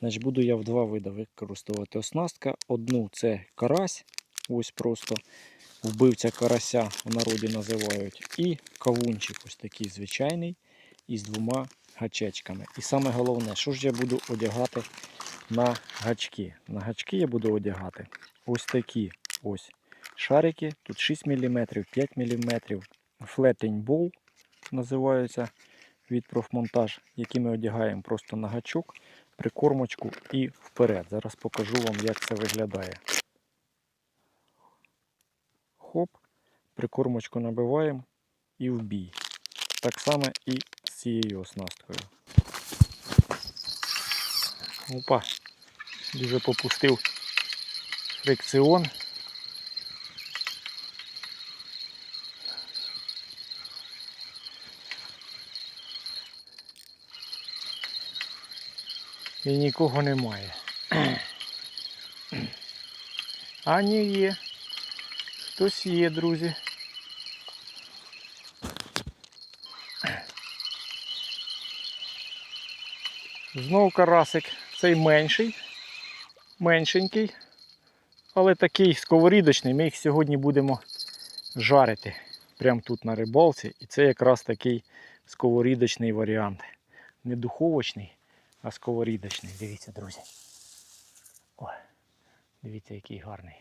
Значить, буду я в два види використовувати оснастка. Одну це карась, ось просто вбивця карася в народі називають. І кавунчик, ось такий звичайний, із двома гачечками. І саме головне, що ж я буду одягати на гачки. На гачки я буду одягати ось такі ось шарики. Тут 6 мм, 5 мм. Flattening Ball називаються від профмонтаж, які ми одягаємо просто на гачок, прикормочку і вперед. Зараз покажу вам, як це виглядає. Хоп, прикормочку набиваємо і в бій. Так само і з цією оснасткою. Опа, дуже попустив фрикціон. І нікого немає. А ні є. Хтось є, друзі. Знов карасик. Цей менший, меншенький, але такий сковорідочний. Ми їх сьогодні будемо жарити прямо тут на рибалці. І це якраз такий сковорідочний варіант. Не духовочний, а сковорідочний. Дивіться, друзі. О, дивіться, який гарний.